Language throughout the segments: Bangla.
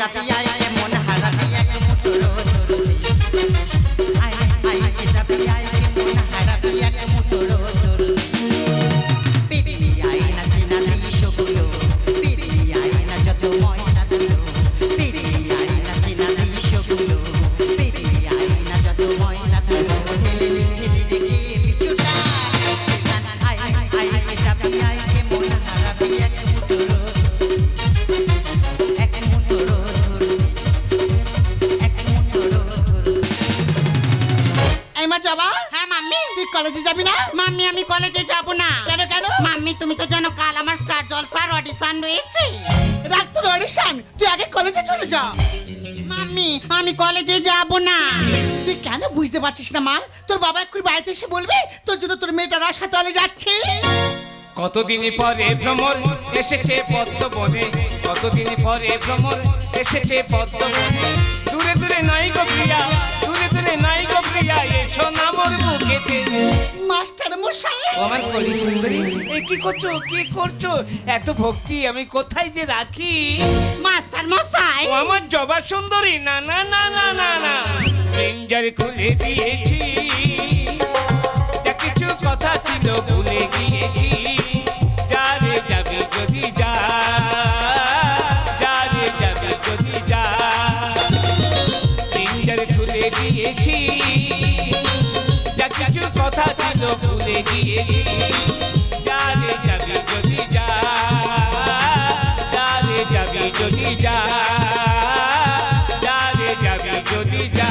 যাবি যাব না। তুই কেন বুঝতে পারছিস না মা? তোর বাবা একটু বাড়িতে এসে বলবে তোর জন্য তোর মেয়েটা তলে যাচ্ছে। কতদিন পরে ভ্রমণ এসেছে পদ্ম বনে কতদিন পরে ভ্রমণ এসেছে পদ্ম বনে দূরে দূরে নাই গো প্রিয়া প্রিয়া এসো না মোর বুকেতে। মাস্টার মশাই। ও আমার কলি সুন্দরী এই কি করছ? কি করছ? এত ভক্তি আমি কোথায় যে রাখি? মাস্টার মশাই। ও আমার জবা সুন্দরী না না না না না না। ডেঞ্জার খুলে দিয়েছি। যা কিছু কথা ছিল ভুলে গিয়েছি। কথা ছিল ভুলে গিয়েছি যা যাবি যদি যা রে যাবি যদি যা যা যাবি যদি যা।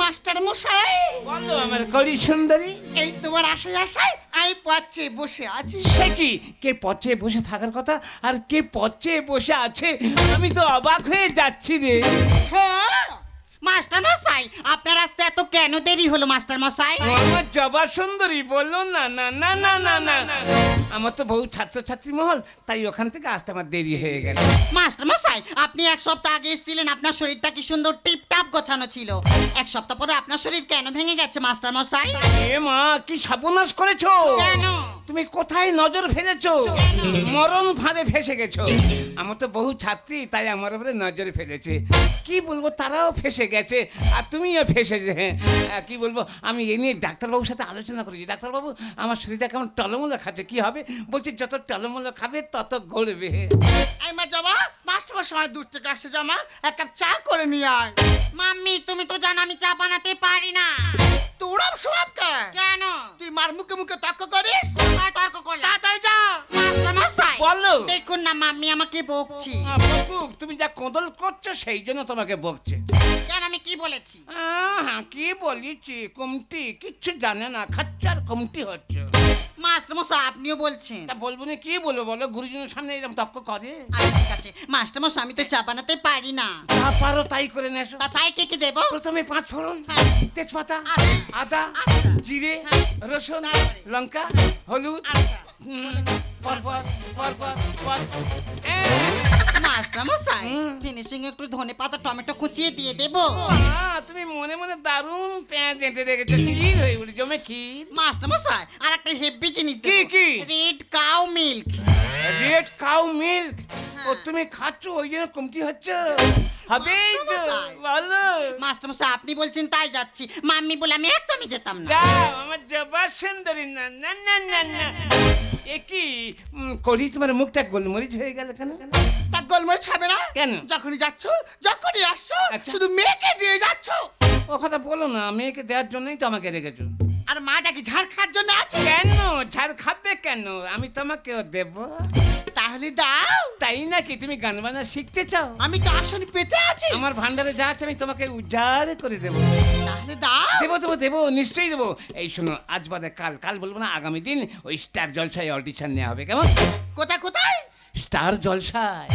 মাস্টার মশাই বলো আমার করি সুন্দরী। এই তোমার আশায় আশায় আমি পাচ্ছি বসে আছি। সে কি? কে পচে বসে থাকার কথা? আর কে পচে বসে আছে? আমি তো অবাক হয়ে যাচ্ছি রে। হ্যাঁ মাস্টার মশাই আপনার আসতে এত কেন দেরি হলো মাস্টার মশাই আমার জবা সুন্দরী বলল না না না না না না আমার তো বহু ছাত্রছাত্রী মহল তাই ওখান থেকে আসতে আমার দেরি হয়ে গেল। মাস্টার মশাই আপনি এক সপ্তাহ আগে এসেছিলেন আপনার শরীরটা কি সুন্দর টিপ টাপ গোছানো ছিল? এক সপ্তাহ পরে আপনার শরীর কেন ভেঙে গেছে মাস্টার মশাই এ মা কি সর্বনাশ করেছ? কেন? তুমি কোথায় নজর ফেলেছো? মরণ ফাঁদে ফেসে গেছো। আমার তো বহু ছাত্রী তাই আমার উপরে নজর ফেলেছে। কি বলব তারাও ফেসে গেছে আর তুমিও ফেসে হ্যাঁ কি বলব আমি এ নিয়ে ডাক্তারবাবুর সাথে আলোচনা করেছি ডাক্তারবাবু আমার শরীরটা কেমন টলমলো খাচ্ছে কি হবে? বলছি যত টলমলো খাবে তত গড়বে। মা মশাই দূর থেকে আসছে জামা এক কাপ চা করে নিয়ে আয়। মাম্মি তুমি তো জানো আমি চা বানাতে পারি না। তোরা স্বভাব কেন? তুই মার মুখে মুখে তর্ক করিস? তর্ক তাড়াতাড়ি যা। বলো। দেখুন না মাম্মি আমাকে বকছি। তুমি যা কোদল করছ সেই জন্য তোমাকে বকছে। কেন আমি কি বলেছি? হ্যাঁ কি বলেছি? কমটি কিচ্ছু জানে না খাচ্চার কমটি হচ্ছে। মাস্টার মশাই আপনিও বলছেন। তা বলব না কি বলব বলো? গুরুজনের সামনে এরকম তক্ক করে? আচ্ছা ঠিক আছে। মাস্টার মশাই আমি তো চা বানাতে পারি না। যা পারো তাই করে নেছো তা চাই কে কি দেবো? প্রথমে পাঁচ ফোড়ন হ্যাঁ। তেজপাতা আচ্ছা। আদা আচ্ছা। জিরে হ্যাঁ। রসুন তারপরে? লঙ্কা হলুদ। আচ্ছা। হুম, পরপর পরপর পরপর। মাস্টার মশাই ফিনিশিং একটু ধনে পাতা টমেটো কুচিয়ে দিয়ে দেবো। তুমি মনে মনে দারুণ পেঁয়াজ এঁটে রেখেছো। ক্ষীর হয়ে উঠে জমে ক্ষীর। মাস্টার মশাই আর একটা হেভি জিনিস কি, কি? Red cow milk red cow milk ও। তুমি খাচ্ছ ওই জন্য কমতি হচ্ছে? হবেই তো ভালো। মাস্টার মশাই আপনি বলছেন তাই যাচ্ছি। মাম্মি বলে আমি একদমই যেতাম না। আমার জবা সুন্দরী না না না না না। এ কি? করি তোমার মুখটা গোলমরিচ হয়ে গেল কেন? তা গোলমরিচ হবে না? কেন? যখনই যাচ্ছ যখনই আসছো আচ্ছা। শুধু মেয়েকে দিয়ে যাচ্ছ। ও কথা বলো না মেয়েকে দেওয়ার জন্যই তো আমাকে রেখেছো। আর মাটা কি ঝাড় খাওয়ার জন্য আছে? কেন? ছাড় খাবে কেন? আমি তোমাকেও দেব। তাহলে দাও। তাই নাকি তুমি গান বাজনা শিখতে চাও? আমি তো আসলে পেতে আছি। আমার ভান্ডারে যা আছে আমি তোমাকে উজাড় করে দেবো। তাহলে দাও। দেবো দেবো দেবো নিশ্চয়ই দেবো। এই শোনো আজ বাদে কাল কাল বলব না আগামী দিন ওই স্টার জলসায় অডিশন নেওয়া হবে কেমন? কোথায় কোথায়? স্টার জলসায়।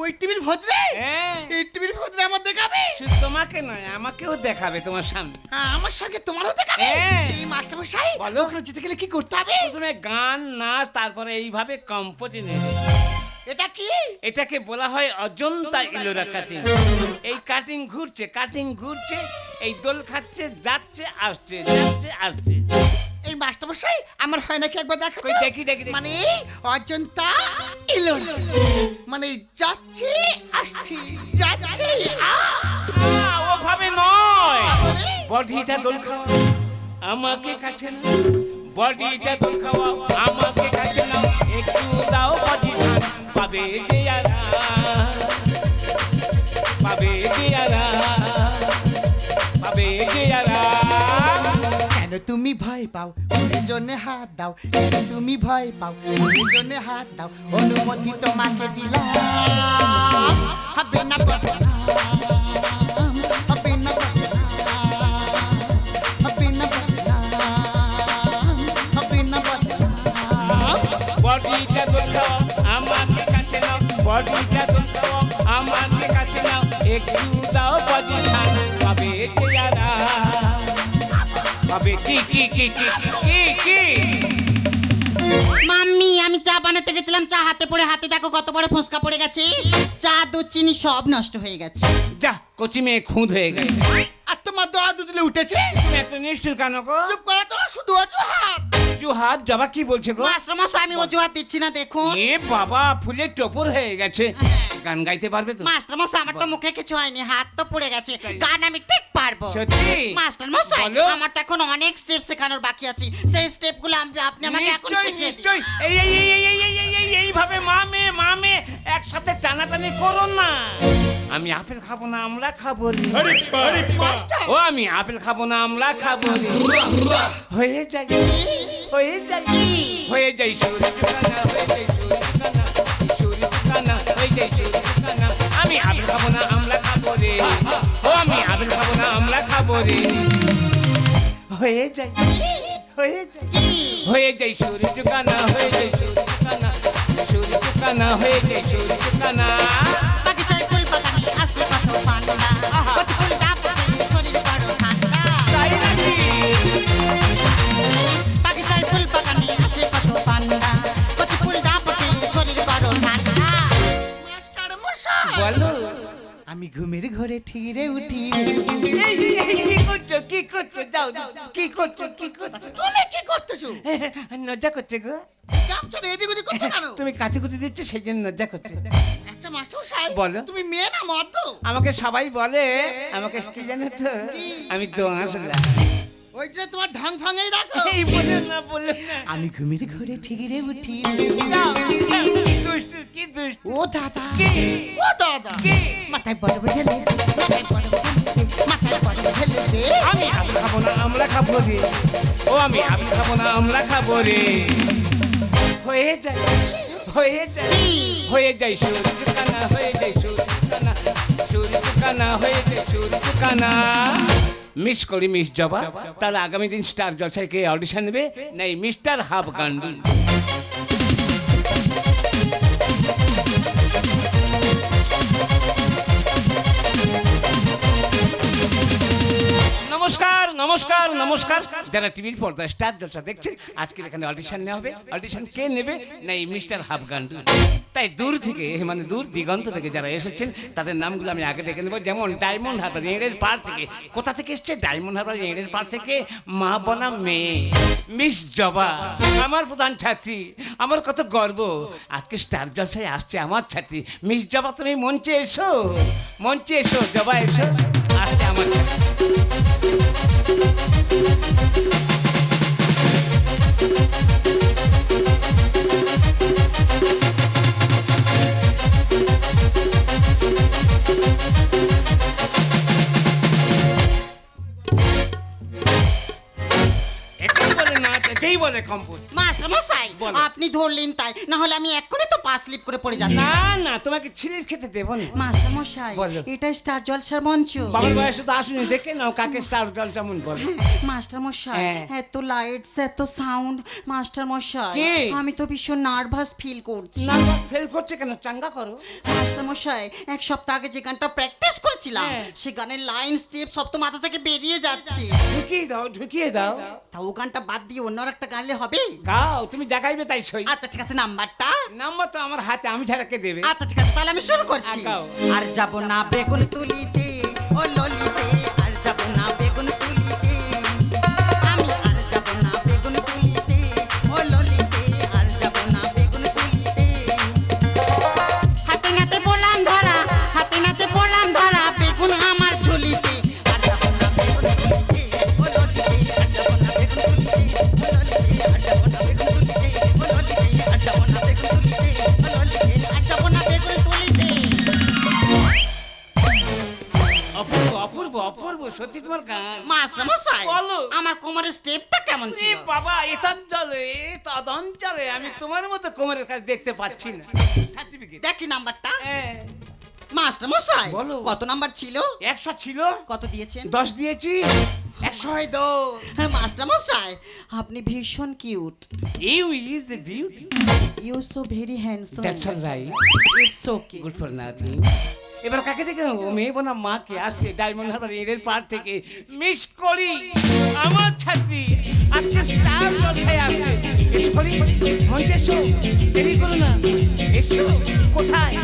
ওই টিভির ভদ্রে? হ্যাঁ। এই টিভির ভদ্রে আমার দেখাবে? শুধু তোমাকে নয় আমাকেও দেখাবে তোমার সামনে। হ্যাঁ, আমার সঙ্গে তোমারও দেখাবে? হ্যাঁ। এই মাস্টার মশাই। ওখানে যেতে গেলে কি করতে হবে? প্রথমে গান নাচ তারপরে এইভাবে কম্পোজে এটা কি? এটাকে বলা হয় অজন্তা ইলোরা কাটিং এই কাটিং ঘুরছে কাটিং ঘুরছে এই দোল খাচ্ছে যাচ্ছে আসছে যাচ্ছে আসছে। এই মাস্টার মশাই আমার হয় নাকি একবার দেখা কই দেখি দেখি দেখি। মানে অজন্তা ইলোরা। মানে যাচ্ছে আসছে যাচ্ছে আ! না, ওভাবে নয়। বডিটা দোল খাওয়া আমাকে কাছে না বডিটা দোল খাওয়া আমাকে কাছে না একটু দাও পজিশন কেন তুমি ভয় পাও? ওর জন্য হাত দাও। কেন তুমি ভয় পাও? ওর জন্য হাত দাও। অনুমতি তোমাকে দিলাম। নাও বডিটা আমাকে কাছে নাও একটু দাও পজিশন পাবে যে পাবে কি কি কি কি কি কি মাম্মি আমি চা বানাতে গেছিলাম চা হাতে পড়ে হাতে দেখো কত বড় ফোসকা পড়ে গেছে। চা দুধ চিনি সব নষ্ট হয়ে গেছে। যা কচি মেয়ে খুঁত হয়ে গেছে। আর তোমার দোয়া দুধলে উঠেছে? তুমি এত নিষ্ঠুর কেন গো? চুপ করা তো শুধু আছো হাত। জু হাত জবা কি বলছে গো? মাস্টার মশাই আমি অজুহাত দিচ্ছি না দেখুন। এ বাবা ফুলের টপর হয়ে গেছে। গান গাইতে পারবে তো? মাস্টার মশাই আমার তো মুখে কিছু হয়নি হাত তো পড়ে গেছে। গান আমি ঠিক পারব। সত্যি? মাস্টার মশাই আমার তো এখন অনেক স্টেপ শেখানোর বাকি আছে। সেই স্টেপগুলো আমি- আপনি আমাকে এখন শিখিয়ে দিন। এই এই এই এই এই এই এই এইভাবে মামে মামে একসাথে টানাটানি করো না। আমি আপেল খাব না আমরা খাব ও আমি আপেল খাব না আমরা খাব হয়ে যাই হয়ে যাই হয়ে যাই সূর্য কানা হয়ে যাই সূর্য কানা সূর্য কানা হয়ে যাই সূর্য কানা। আমি আপেল খাব না আমরা খাব রে। ও আমি আপেল খাব না আমরা খাব রে। হয়ে যাই হয়ে যাই হয়ে যাই সূর্য কানা হয়ে যাই সূর্য কানা সূর্য কানা হয়ে যাই সূর্য কানা। বাগিচায় ফুল বাগানে আসে কত পান্ডা আমি ঘুমের ঘরে ঠিরে উঠি। এই, এই, এই, কি করছ? কি করছ? যাও যাও, কি করছ? কি করছ? তুমি কি করতেছো? নজ্জা করছে গো। গামছা এদিক ওদিক করতে কেন? তুমি কাতি কুতি দিচ্ছ সেই জন্য লজ্জা করছে। আচ্ছা মাস্টার সাহেব বলো। তুমি মেয়ে না মদ্য আমাকে সবাই বলে আমাকে কি জানো তো? আমি দোঁয়াশলা ওই যে তোমার ঢং ফাঙেই রাখো। এই বলে না বলে না। আমি ঘুমের ঘরে ঠিরে উঠি। কি দুষ্টু কি দুষ্টু। ও দাদা। কি? ও দাদা। কি? মাথায় বড় মাথায় বড় ঢেলে মাথায় বড় আমি আপেল খাব না আমরা খাব রে। ও আমি আপেল খাব না আমরা খাব রে। হয়ে যায় হয়ে যায় হয়ে যায় সূর্য কানা হয়ে যায় সূর্য কানা সূর্য কানা হয়ে যায় সূর্য কানা মিস করি মিস জবা তাহলে আগামী দিন স্টার জলসায় কে অডিশন দেবে নাই মিস্টার হাফ গান্ডু নমস্কার নমস্কার। যারা টিভির পর্দায় স্টার জলসা দেখছেন, আজকের এখানে অডিশন নেওয়া হবে। অডিশন কে নেবে? না এই মিস্টার হাফগান্ডু। তাই দূর থেকে মানে দূর দিগন্ত থেকে যারা এসেছেন, তাদের নামগুলো আমি আগে ডেকে নেব। যেমন ডায়মন্ড হারবার এঁড়ের পাড় থেকে। কোথা থেকে এসছে? ডায়মন্ড হারবার এঁড়ের পার থেকে মা বনা মেয়ে মিস জবা, আমার প্রধান ছাত্রী, আমার কত গর্ব। আজকে স্টার জলসায় আসছে আমার ছাত্রী। মিস জবা, তুমি মঞ্চে এসো মঞ্চে এসো, জবা এসো, আসছে আমার ছাত্রী। এটাই বলে নাচ এটাই বলে কম্পোজ। মাস্টার আপনি ধরলেন তাই। না হলে আমি এক্ষুনি পা স্লিপ করে পড়ে যাচ্ছি। না না তোমাকে খেতে দেবো না। মাস্টার মশাই বলো। এটা স্টার জলসার মঞ্চ। বাবার বয়সে তো আসুনি দেখে নাও কাকে স্টার জল যেমন বলে। মাস্টার মশাই হ্যাঁ। এত লাইটস এত সাউন্ড মাস্টার মশাই কি? আমি তো ভীষণ নার্ভাস ফিল করছি। না ফেল করছে কেন? চাঙ্গা করো। মাস্টার মশাই এক সপ্তাহ আগে যে গানটা প্র্যাকটিস করেছিলাম হ্যাঁ। সে গানের লাইন স্টেপ সব তো মাথা থেকে বেরিয়ে যাচ্ছে। ঢুকিয়ে দাও ঢুকিয়ে দাও। তা ও গানটা বাদ দিয়ে অন্য একটা গানলে হবে? গাও তুমি দেখাইবে তাই সই। আচ্ছা ঠিক আছে নাম্বারটা? নাম্বার তো আমার হাতে আমি ছাড়া কে দেবে? আচ্ছা ঠিক আছে তাহলে আমি শুরু করছি। আগাও। আর যাব না বেগুন তুলিতে ও ললিতে। মতো কাছে দেখতে পাচ্ছি না। সার্টিফিকেট দেখি নাম্বারটা। মাস্টার মশাই বলো। কত নাম্বার ছিল? একশো ছিল। কত দিয়েছেন? দশ দিয়েছি। একশো হয় তো। হ্যাঁ মাস্টার মশাই আপনি ভীষণ cute you is beauty you so very handsome that's all right it's okay good for nothing এবার কাকে দেখে মেয়ে বোনা মাকে। আসছে ডায়মন্ড হারবার এর পার থেকে মিস করি আমার ছাত্রী। আজকে স্টার জলসায় আসছে মিস করি? মঞ্চে এসো। দেরি করো না। এসো। কোথায়?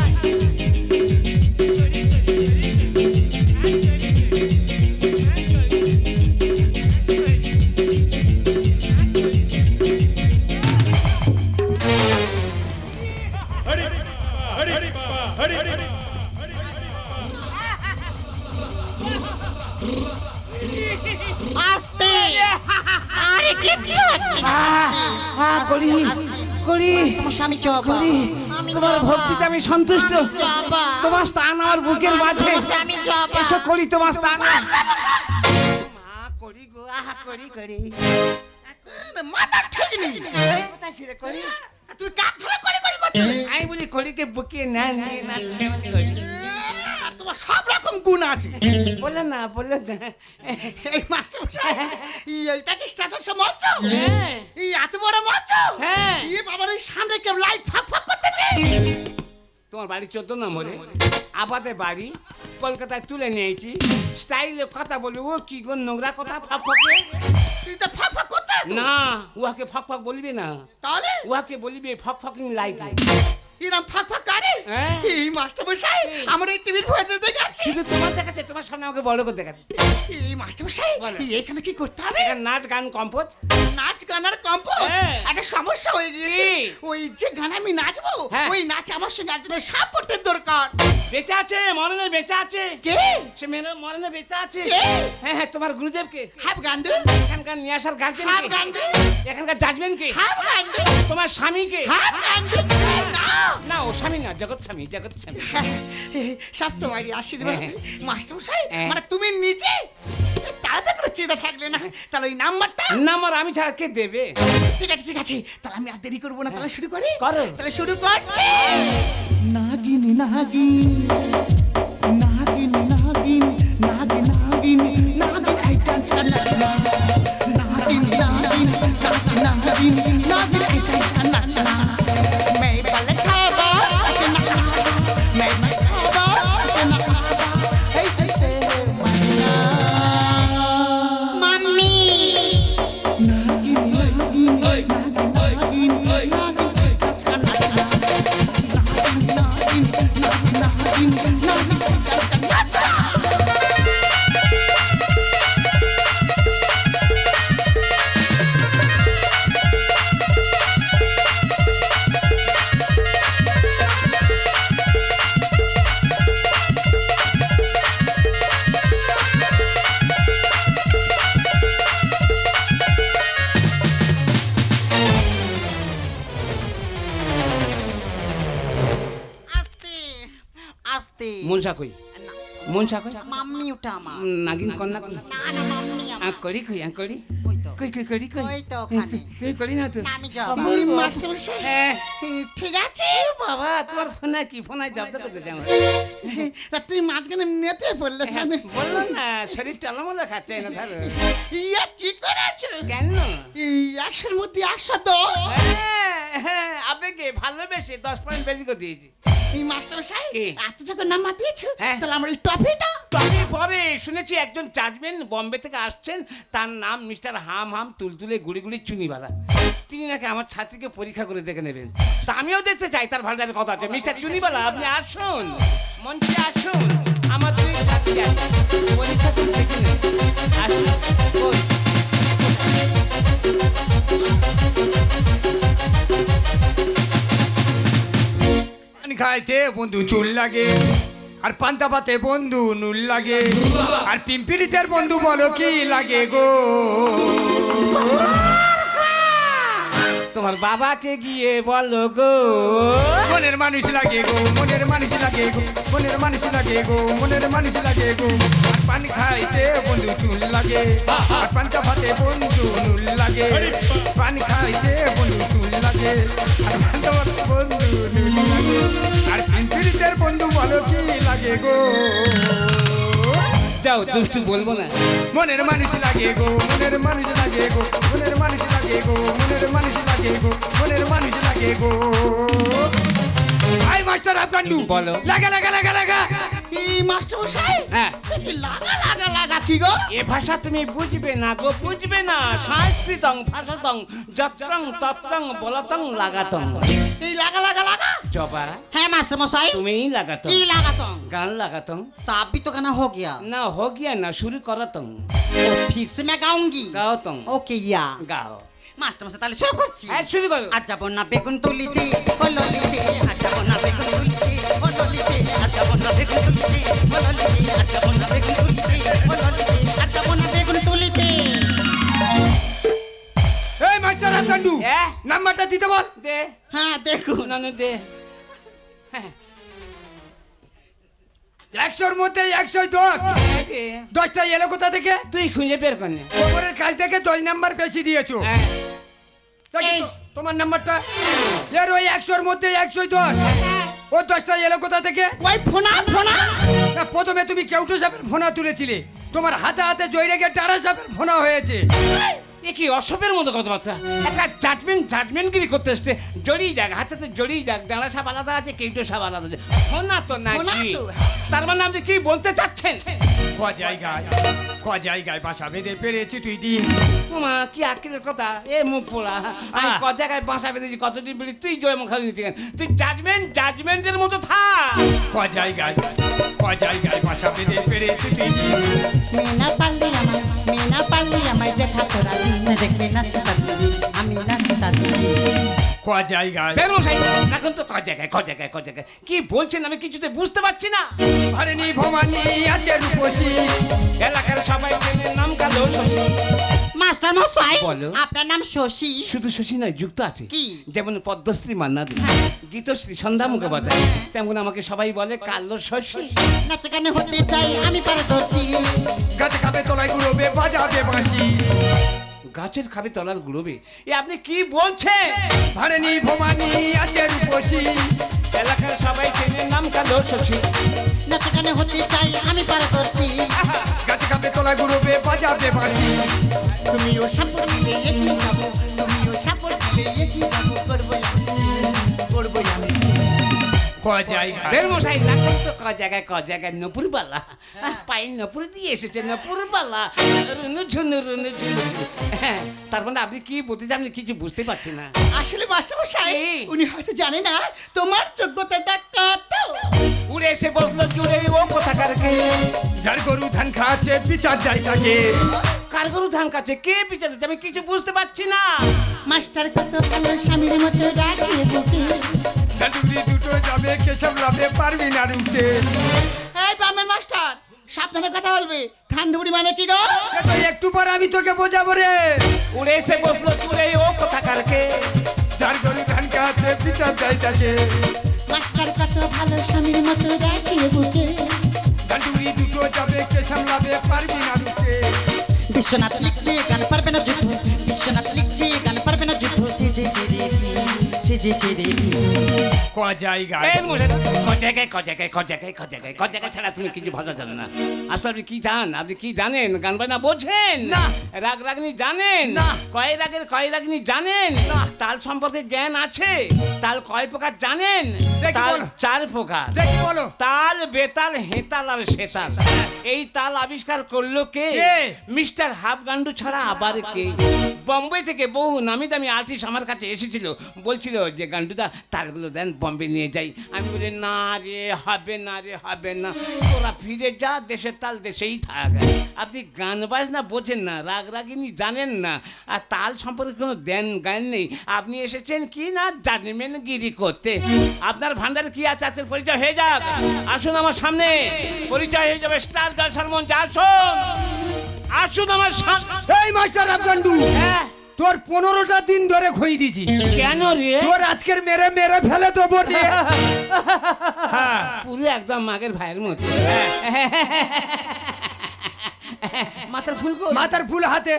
করি তোমার স্বামী আমি তোমার। ভক্তিতে আমি সন্তুষ্ট তোমার স্থান আমার বুকের মাঝে। এসো করি তোমার স্থান মা করি গো আহা করি করি মাথা ঠিক নেই কোথায় ছিলে করি তুই কাক ধরে করে করে করছিস আমি বলি করিকে বুকে না করি। আর তোমার সব রকম গুণ আছে। বললে না বললে না। এই মাস্টার মশাই এই এইটা কি স্টেশন মঞ্চ? হ্যাঁ। এই এত বড় মঞ্চ? হ্যাঁ। এই বাবার এই সামনে কেউ লাইট ফাঁক ফাঁক করতেছে? তোমার বাড়ি চোদ্দ নম্বরে। আপাতে বাড়ি কলকাতায় তুলে নিয়েছি। স্টাইলে কথা বলবি ও কি গো নোংরা কথা ফাঁক ফাঁকে তুই তো ফাঁক ফাঁক করতে না উহাকে ফাঁক ফাঁক বলবি না। তাহলে? উহাকে বলিবি ফক ফকিং লাইট। এরম ফাঁক ফাঁক করে? হ্যাঁ। এই মাস্টার মশাই আমার এই টিভির ভয় দেখে যাচ্ছে শুধু তোমার দেখাচ্ছে তোমার সামনে আমাকে বড় করে দেখাচ্ছে। এই মাস্টার বলো। এখানে কি করতে হবে? এখানে নাচ গান কম্পোজ। নাচ গান আর কম্পোজ? হ্যাঁ। একটা সমস্যা হয়ে গিয়েছে। কি? ওই যে গান আমি নাচবো হ্যাঁ। ওই নাচে আমার সঙ্গে একজনের সাপোর্টের দরকার। বেঁচে আছে মরণে বেঁচে আছে। কে? সে মেয়ে মরণে বেঁচে আছে। কে? হ্যাঁ হ্যাঁ তোমার গুরুদেবকে। হ্যাপ গান্ডু এখানকার নিয়ে আসার গার্জেন হ্যাপ গান্ডু এখানকার জাজমেন্ট কে। হ্যাপ গান্ডু তোমার স্বামীকে। হ্যাপ গান্ডু না ও স্বামী না জগৎ স্বামী জগৎ স্বামী। সব তোমারই আশীর্বাদ। হ্যাঁ। মাস্টার মশাই হ্যাঁ। মানে তুমি নিজে তাড়াতাড়ি করে চিন্তা থাকলে না তাহলে ওই নাম্বারটা? নাম্বার আমি ছাড়া কে দেবে? ঠিক আছে ঠিক আছে তাহলে আমি আর দেরি করব না তাহলে শুরু করি। করো। তাহলে শুরু করছি। নাগিনী নাগিন। আস্তে মনসা কই মনসা কই মাম্মি ওটা আমার নাগিন কন্যা কই না না মাম্মি আ আমার করি কই আ করি কই কই করি কই? ওই তো ওখানে। তুই করি না তো। আমি বাবা। মাস্টার হ্যাঁ। ঠিক আছে। বাবা তোমার ফোনে কি? ফোনে জব্দ করতে যাও তা তুই মাঝখানে নেতে পড়লে কেন? বলল না শরীর টলমলে খাচ্ছে না ধরো। ইয়া কি করেছ? কেন? একশোর মধ্যে একশো দশ হ্যাঁ, হ্যাঁ, আবেগে ভালোবেসে দশ পয়েন্ট বেশি করে দিয়েছি। এই মাস্টার মশাই কি? এত যখন নাম্বার দিয়েছ হ্যাঁ। তাহলে আমার ওই টপিটা তবে পরে শুনেছি একজন চাচবেন বম্বে থেকে আসছেন তার নাম মিস্টার হাম হাম তুলতুলে গুড়ি গুড়ি চুনিওয়ালা তিনি নাকি আমার ছাত্রীকে পরীক্ষা করে দেখে নেবেন। তা আমিও দেখতে চাই, তার ভালো কথা আছে। মিস্টার চুনিওয়ালা আপনি আসুন। মঞ্চে আসুন। আমার দুই ছাত্রী পরীক্ষা করে দেখে নেন আসুন। খাইতে বন্ধু চুল লাগে, আর পান্তা পাতে বন্ধু নুল লাগে, আর পিম্পিরিতের বন্ধু বলো কি লাগে গো? তোমার বাবাকে গিয়ে বলো গো। মনের মানুষ লাগে গো মনের মানুষ লাগে গো মনের মানুষ লাগে গো মনের মানুষ লাগে গো। পান খাইতে বন্ধু চুল লাগে পান্তা ভাতে বন্ধু নুল লাগে পান খাইতে বন্ধু চুল লাগে বন্ধু নুল লাগে। আর পিন্টুরিদের বন্ধু ভালো কি লাগে গো। যাও দুষ্টু বলব না। মনের মানুষ লাগে গো মনের মানুষ লাগে গো মনের মানুষ লাগে গো মনের মানুষ লাগে গো মনের মানুষ লাগে গো। আই মাস্টার আফগান্ডু বলো। লাগা লাগা লাগা লাগা। কি মাস্টার মশাই? হ্যাঁ। কি লাগা লাগা লাগা কি গো? এ ভাষা তুমি বুঝবে না গো বুঝবে না। সংস্কৃতং ভাষাতং যত্রং তত্রং বলতং লাগাতং। লাগা লাগা লাগা জবা হ্যাঁ মাস্টার মশাই তুমিই লাগাতং কি লাগাতং গান লাগাতং तो आप भी तो गाना हो गया না হো গিয়া না শুরু করতং तो फिर से मैं गाऊंगी গাওতং ओके या গাও মাস্টার মশাই তাহলে শুরু করছি হ্যাঁ শুরু করো আর যাবো না বেগুন তুলিতে ও ললিতে আর যাবো না বেগুন তুলিতে ও ললিতে আর যাবো না বেগুন তুলিতে ও ললিতে আর যাবো না বেগুন তুলিতে ও ললিতে আর যাবো না বেগুন তুলিতে হ্যাঁ? নাম্বারটা দিতে বল দে হ্যাঁ দেখুন নানু দে একশোর মধ্যে একশো দশ দশটা এলো কোথা থেকে তুই খুঁজে বের কর খবরের কাছ থেকে দশ নাম্বার বেশি দিয়েছ। তা কি তো- তোমার নাম্বারটা এর ওই একশোর মধ্যে একশো দশ ও দশটা এলো কোথা থেকে ওই ফোনা ফোনা না, প্রথমে তুমি কেউটো সাপের ফোনা তুলেছিলে তোমার হাতে হাতে জয় রেখে টাটা সাপের ফোনা হয়েছে এ কি অসভ্যের মতো কথাবার্তা? একটা জাজমেন্ট জাজমেন্টগিরি করতে এসছে। জড়িয়ে যাক হাতেতে জড়িয়ে যাক দাঁড়া সাপ আলাদা আছে কেউটো সাপ আলাদা আছে। শোনা তো না তার মানে আপনি কি বলতে চাচ্ছেন? জায়গা জায়গায় জায়গায় বাসা বেঁধে পেরেছি তুই দিন মা কি আকিরের কথা এ মুখ পোড়া আমি। কত জায়গায় বাসা বেঁধেছি, কতদিন বেড়ে তুই জয় মুখা নিতে তুই জাজমেন্ট জাজমেন্টের মতো থাক। ক জায়গায় ক জায়গায় বাসা বেঁধে পেরেছি তুই দিন মেনা পাল্লি আমার মেনা পাল্লি আমার দেখা তোরা দেখবে নাচি তাদি আমি নাচি তাদি ক জায়গায় মশাই এখন তো ক জায়গায় ক জায়গায় ক জায়গায় কি বলছেন আমি কিছুতে বুঝতে পারছি না। হারেনি ভবানী আছে রূপসী। এলাকার সবাই চেনে নাম কালো শশী। মাস্টার মশাই বলো। আপনার নাম শশী? শুধু শশী নয় যুক্ত আছে। কি? যেমন পদ্মশ্রী মান্নাদি গীতশ্রী সন্ধ্যা মুখোপাধ্যায়। তেমন আমাকে সবাই বলে কালো শশী। নাচে গানে হতে চাই আমি পারদর্শী। গাছে খাবে তলায় গুড়বে বাজাবে বাঁশি। গাছের খাবে তলার গুড়বে। এ আপনি কি বলছেন? হারেনি ভবানী আছে রূপসী। এলাকার সবাই চেনে নাম কালো শশী। নাচে গানে হতে চাই আমি পারদর্শী। গাছে খাবে তলায় গুড়বে বাজাবে বাঁশি। তুমিও সাপোর্ট দিলে এগিয়ে যাব তুমিও সাপোর্ট দিলে এগিয়ে যাব করব আমি। করব আমি। ক জায়গায় বের মশাই লাগবে তো ক জায়গায় ক জায়গায় নপুর পায়ে নপুর দিয়ে এসেছে নপুর বালা। রুনু ঝুনু রুনু ঝুনু। হ্যাঁ, তার মানে আপনি কি বলতে চান আমি কিছু বুঝতে পারছি না। আসলে মাস্টার মশাই উনি হয়তো জানে না তোমার যোগ্যতাটা কত? উড়ে এসে বসল জুড়ে ও কোথাকার কে? যার গরু ধান খাচ্ছে বিচার যায় তাকে। কার গরু ধান কাছে কে বিচার দিচ্ছে? আমি কিছু বুঝতে পারছি না। মাস্টার কত ভালো স্বামীর মতো রাখিয়ে বুকে। ডালুগরি দুটো যাবে কেশব লাভে পারবি না রুখতে এই বামের মাস্টার সাবধানে কথা বলবে। ঠান্ডুবুড়ি মানে কি গো? একটু পর আমি তোকে বোঝাবো রে। উড়ে এসে বসল জুড়ে ও কোথাকার কে যার গরু ধান খাচ্ছে বিচার যায় তাকে। মাস্টার কত ভালো স্বামীর মতো রাখিয়ে বুকে। দুটো যাবে কেশব লাভে পারবি না রুখতে বিশ্বনাথ লিখছে গান পারবে না যুদ্ধ। বিশ্বনাথ লিখছে ক জায়গায় এই মশাই, ক জায়গায় ক জায়গায় ক জায়গায় ক জায়গায় ক জায়গায় ছাড়া তুমি কিছু ভালো জানো না। আসলে আপনি কি জান? আপনি কি জানেন? গান বাজনা বোঝেন? না। রাগ রাগনি জানেন? না। কয় রাগের কয় রাগনি জানেন? তাল সম্পর্কে জ্ঞান আছে? তাল কয় প্রকার জানেন? দেখি তাল। চার প্রকার। দেখি বলো। তাল বেতাল হেতাল আর সেতাল। এই তাল আবিষ্কার করল কে? কে? মিস্টার হাফগান্ডু ছাড়া আবার কে? বম্বে থেকে বহু নামি দামি আর্টিস্ট আমার কাছে এসেছিল। বলছিল যে, গান্ডুদা তালগুলো দেন, বম্বে নিয়ে যাই। আমি বলি, না রে, হবে না রে, হবে না। তোরা ফিরে যা, দেশের তাল দেশেই থাক। আপনি গান বাজনা বোঝেন না, রাগ রাগিনী জানেন না, আর তাল সম্পর্কে কোনো দেন গান নেই। আপনি এসেছেন কি না, জানবেন গিরি করতে। আপনার ভান্ডারে কি আছে, আজকের পরিচয় হয়ে যাক। আসুন আমার সামনে। পরিচয় হয়ে যাবে, স্টার গার্লসার মঞ্চে আসুন। আসুন আমার এই মাস্টার আফগান্ডু হ্যাঁ। তোর পনেরোটা দিন ধরে খই দিছি কেন রে? তোর আজকের মেরে মেরে ফেলে দেবো রে। হ্যাঁ। পুরো একদম মাগের ভাইয়ের মতো। মাথার ফুল মাথার ফুল হাতে।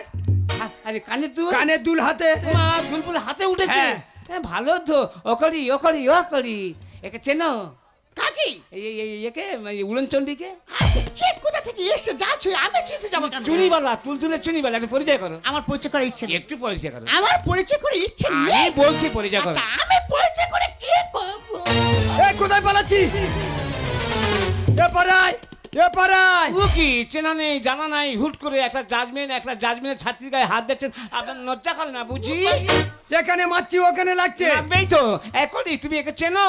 আরে কানে তুই কানের দুল হাতে। মা ফুল ফুল হাতে উঠেছে হ্যাঁ। হ্যাঁ, ভালো তো। ও করি ও করি ও করি। একে চেনো? কাকি? এই এই- এই একে এই উড়ন চণ্ডীকে কে কোথা থেকে এসে ছুঁয়ে আমি চিনতে যাব কেন? চুনিবালা তুল তুলে চুনিবালা একটু পরিচয় করো। আমার পরিচয় করার ইচ্ছে নেই। একটু পরিচয় করো। আমার পরিচয় করে ইচ্ছে আমি নেই। বলছি পরিচয় করো। আচ্ছা আমি পরিচয় করে কি করব? এ কোথায় পালাচ্ছি এ পাড়ায়। এ পাড়ায়! ও কি চেনা নেই জানা নাই হুট করে একটা জাজমেন একটা জাজমেনের ছাত্রীর গায়ে হাত দিচ্ছেন আপনার লজ্জা করে না বুঝি? এখানে মারছি ওখানে লাগছে। লাগবেই তো। এখনই তুমি একে চেনো?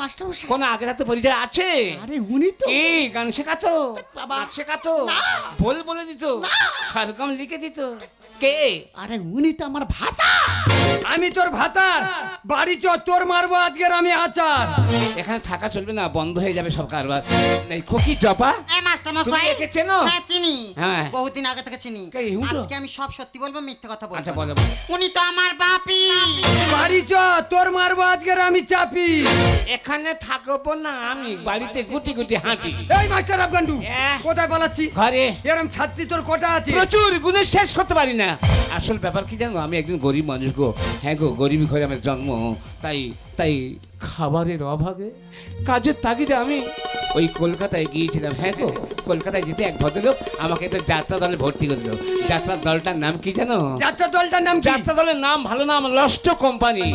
মাস্টার মশাই কোনো আগে তো পরিচয় আছে? আরে উনি তো। কি? গান শেখাতো? বাবা। শেখাতো? না। বল বলে দিত? সরকম লিখে দিত? কে? আরে উনি তো আমার ভাতা। আমি তোর ভাতার বাড়ি চ তোর মারবো আজকের আমি আচার। এখানে থাকা চলবে না বন্ধ হয়ে যাবে সব কারবার। এই খোকি জপা এই মাস্টার তুমি মশাই একে চেনো? হ্যাঁ চিনি। হ্যাঁ। বহুদিন আগে থেকে চিনি। কে, হুঁটো? আজকে আমি সব সত্যি বলব মিথ্যে কথা বলব আচ্ছা না। বলো বলো। উনি তো আমার বাপি। বাড়ি চ তোর মারবো আজকের আমি চাপি। এখানে থাকব না আমি বাড়িতে গুটি গুটি হাঁটি। এই মাস্টার আফগান্ডু। কোথায় পালাচ্ছি? ঘরে। এরম ছাত্রী তোর কটা আছে? প্রচুর গুণে শেষ করতে পারি না। আসল ব্যাপার কি জানো? আমি একজন গরিব মানুষ গো। হ্যাঁ গো গরিব ঘরে আমার জন্ম। তাই তাই খাবারের অভাবে কাজের তাগিদে আমি ওই কলকাতায় গিয়েছিলাম। হ্যাঁ গো কলকাতায় যেতে এক ভদ্রলোক আমাকে একটা যাত্রা দলে ভর্তি করে দিল। যাত্রা দলটার নাম কি জানো? যাত্রা দলটার নাম যাত্রা দলের নাম ভালো নাম লস্ট কোম্পানি।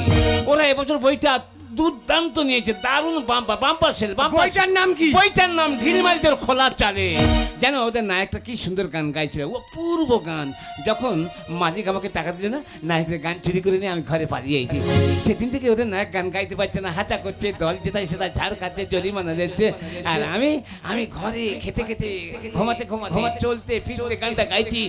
ওরা এবছর বইটা দুর্দান্ত নিয়েছে দারুণ বাম্পা বাম্পার সেল বইটার নাম কি? বইটার নাম ঢিলমারিদের খোলা চালে। যেন ওদের নায়কটা কি সুন্দর গান গাইছিল ও পূর্ব গান। যখন মালিক আমাকে টাকা দিল না নায়কের গান চুরি করে নিয়ে আমি ঘরে পালিয়েছি সেদিন থেকে ওদের নায়ক গান গাইতে পারছে না হাঁচা করছে দল যেটাই সেটা ঝাড় খাচ্ছে জরিমানা দিচ্ছে। আর আমি আমি ঘরে খেতে খেতে ঘুমাতে ঘুমাতে চলতে ফিরতে গানটা গাইছি।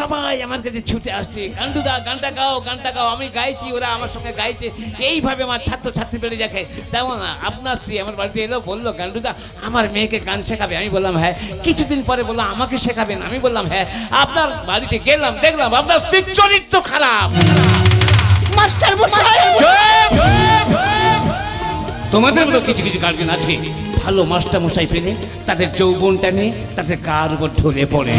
সবাই আমার কাছে ছুটে আসছে গান্ডুদা গানটা গাও গানটা গাও আমি গাইছি ওরা আমার সঙ্গে গাইছে। এইভাবে আমার ছাত্র ছাত্রী বেড়ে দেখে। তেমন আপনার স্ত্রী আমার বাড়িতে এলো বলল গান্ডুদা আমার মেয়েকে গান শেখাবে। আমি বললাম হ্যাঁ। কিছুদিন পরে বলল আমাকে শেখাবেন। আমি বললাম হ্যাঁ। আপনার বাড়িতে গেলাম দেখলাম আপনার স্ত্রীর চরিত্র খারাপ। মাস্টার তোমাদের মতো কিছু কিছু গার্জেন আছে। ভালো মাস্টার মশাই পেলে তাদের যৌবনটা নিয়ে তাদের কার উপর ঢলে পড়ে?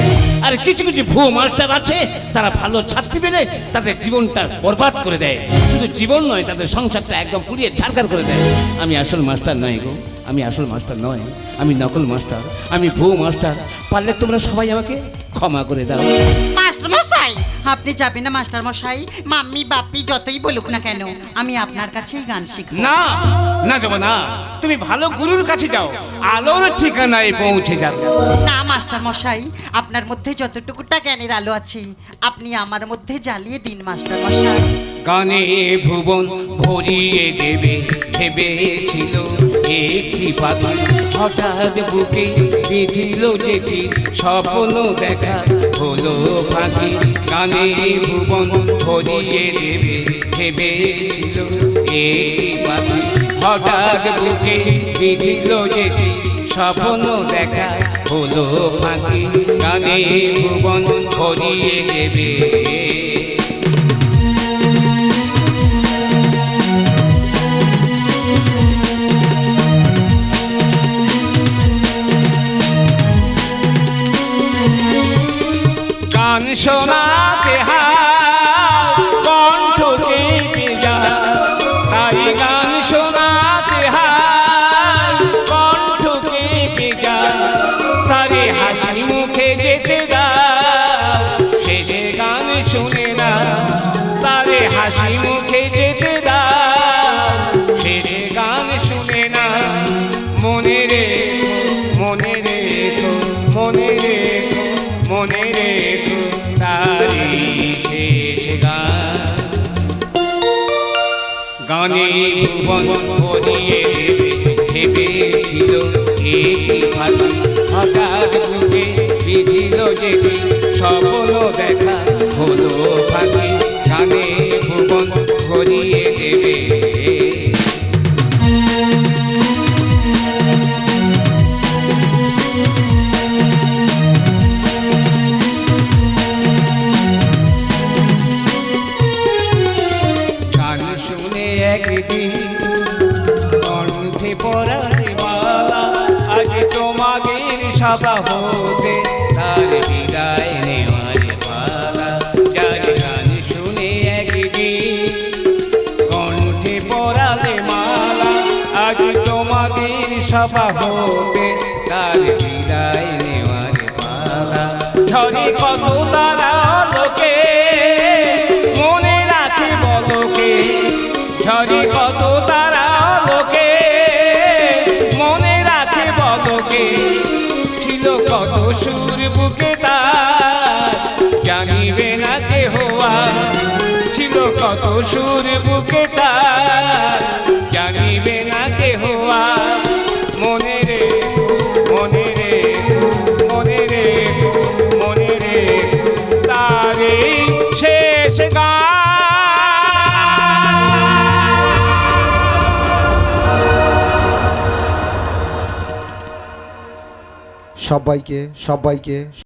আর কিছু কিছু ভুয়ো মাস্টার আছে তারা ভালো ছাত্রী পেলে তাদের জীবনটা বরবাদ করে দেয়। শুধু জীবন নয় তাদের সংসারটা একদম পুড়িয়ে ছাড়কার করে দেয়। আমি আসল মাস্টার নয় গো আমি আসল মাস্টার নয় আমি নকল মাস্টার আমি ভুয়ো মাস্টার। পারলে তোমরা সবাই আমাকে ক্ষমা করে দাও। মাস্টার মশাই আপনি যাবেন না মাস্টার মশাই? মাম্মি বাপি যতই বলুক না কেন আমি আপনার কাছেই গান শিখব। না! না যাব না তুমি ভালো গুরুর কাছে যাও। আলোর ঠিকানায় পৌঁছে যাবে। না মাস্টার মশাই আপনার মধ্যে যতটুকুটা জ্ঞানের আলো আছে আপনি আমার মধ্যে জ্বালিয়ে দিন মাস্টার মশাই। গানে ভুবন ভরিয়ে দেবে ভেবেছিল একটি পাখি হঠাৎ বুকে বিধিল যেটি স্বপ্ন দেখা হলো ফাঁকি। গানে ভুবন ভরিয়ে দেবে ভেবেছিল একটি পাখি হঠাৎ বুকে বিধিল যেটি স্বপ্ন দেখা হলো ফাঁকি গানে ভুবন ভরিয়ে দেবে। গান গানে ভুবন ভরিয়ে ভেবেছিল এই ভালো হঠাৎ বিধিল দেখা হলো ভাগে গানে ভুবন ভরিয়ে দেবে সভা হতে তার বিদায় নেওয়ার পালা। ঝরে কত তারা লোকে মনে রাখে বলকে। ঝরে কত তারা লোকে মনে রাখে বলকে। ছিল কত সুর বুকে তার, জানিবে না কেহ আর। ছিল কত সুর বুকে তার সবাইকে সবাইকে